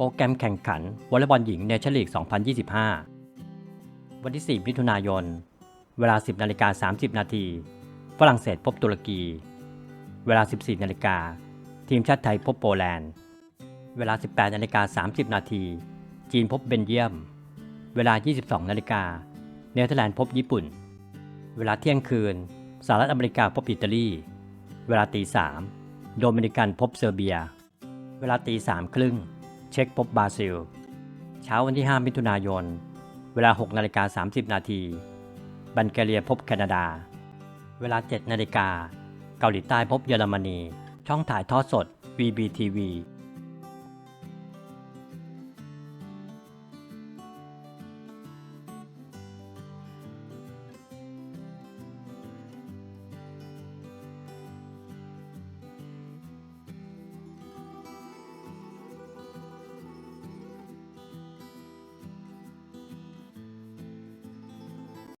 โปรแกรมแข่งขันวอลเลย์บอลหญิงเนชั่นลีก 2025 วันที่ 4 มิถุนายน เวลา 10นาฬิกา30 นาที ฝรั่งเศสพบตุรกี เวลา 14นาฬิกา ทีมชาติไทยพบโปแลนด์ เวลา 18นาฬิกา30 นาที จีนพบเบนเยียม เวลา 22นาฬิกา เนเธอร์แลนด์พบญี่ปุ่น เวลาเที่ยงคืน สหรัฐอเมริกาพบอิตาลี เวลาตีสามโดมินิกันพบเซอร์เบีย เวลาตีสามครึ่ง เช็กพบบราซิล เช้าวันที่ 5 มิถุนายน เวลา 6 นาฬิกา 30 นาที บัลแกเรียพบแคนาดา เวลา 7 นาฬิกา เกาหลีใต้พบเยอรมนี ช่องถ่ายทอดสด VBTV